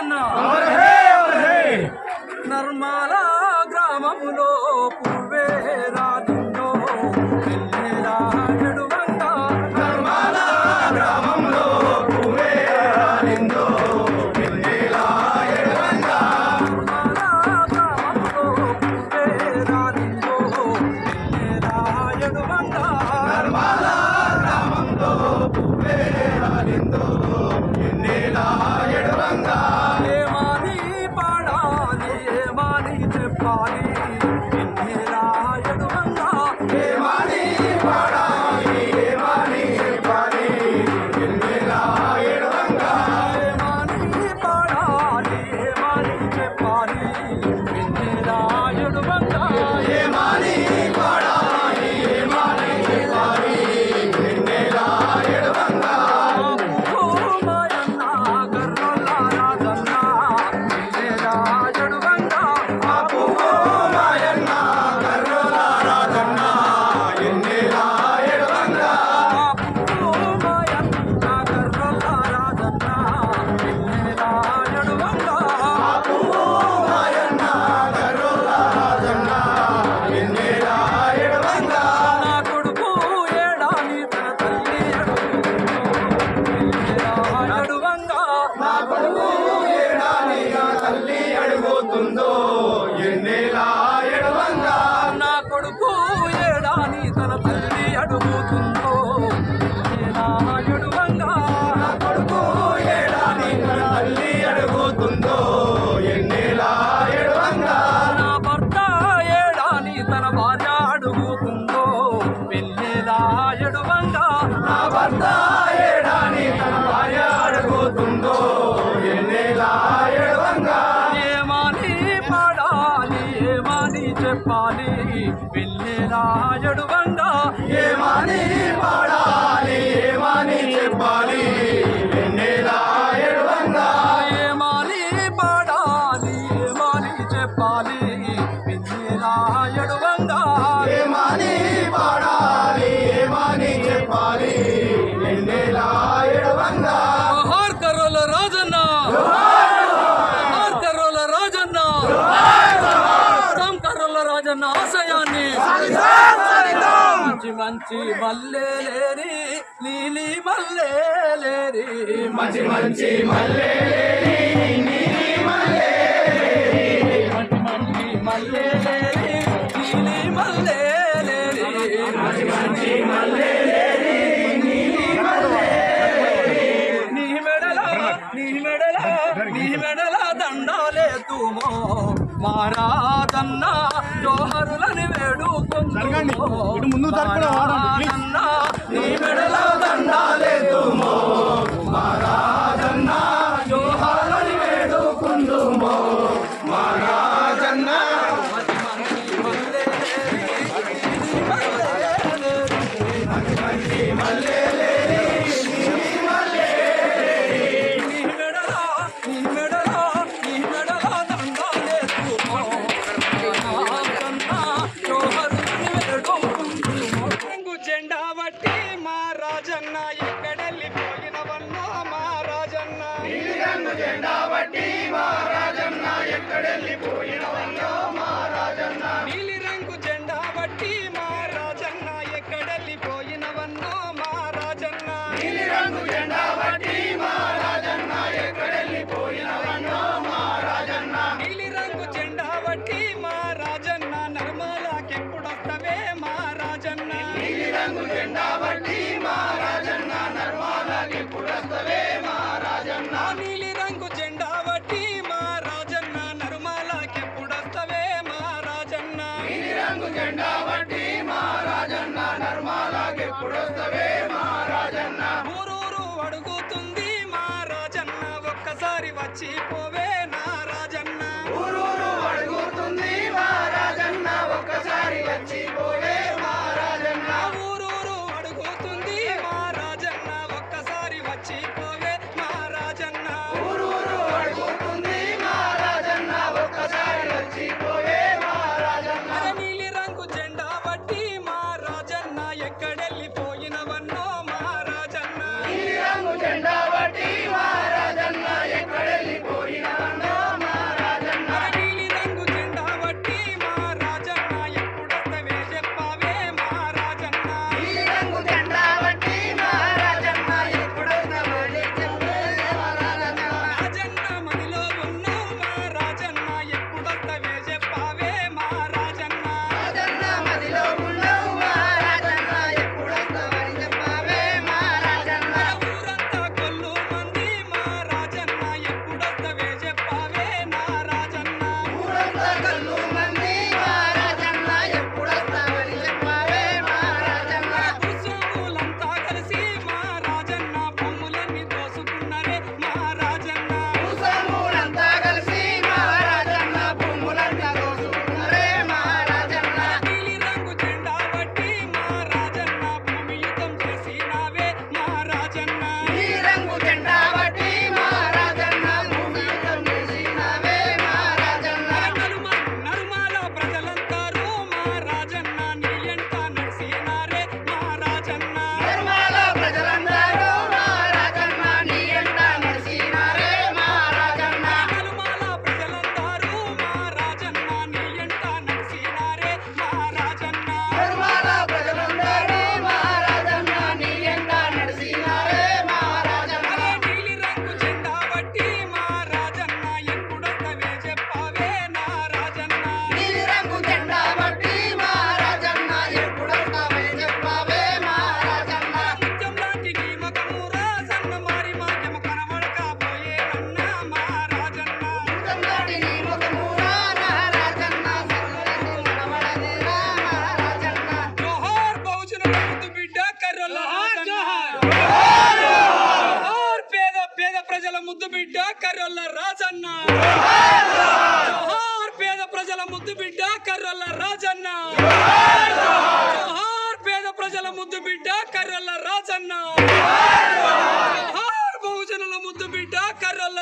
జన్న నర్మల గ్రామములో పూర్వే రాజుండో రాజుడు వంట నర్మల గ్రామంలో పూర్వే రాలిందో భార్య అడుగుతుందో పెళ్ళిలా ఎడువంగా నా భర్త ఏడాని తన భార్య అడుగుతుందో ఎన్నెలా ఎడువంగా ఏమని పాడాలి ఏమని చెప్పాలి? పెళ్ళిలా ఎడువంగా ఆశయాన్ని. మంచి మంచి నీలి మంచి మంచి మల్లెలేరి నీలి మల్లెలేరి మంచి మంచి నీలి మంచి మంచి నీ మెడల నీ మెడల నీ మెడల తుమో. జోహరులని వేడుకుంటున్నాను ముందు దండాలేదు llenaba. అలాగే పుడస్తవే బిడ్డ కర్రొల్ల రాజన్న. జోహార్ పేద ప్రజల ముద్దు బిడ్డ కర్రొల్ల రాజన్న. జోహార్ పేద ప్రజల ముద్దు బిడ్డ కర్రొల్ల రాజన్న. జోహార్ బహుజనుల ముద్దు బిడ్డ కర్రొల్ల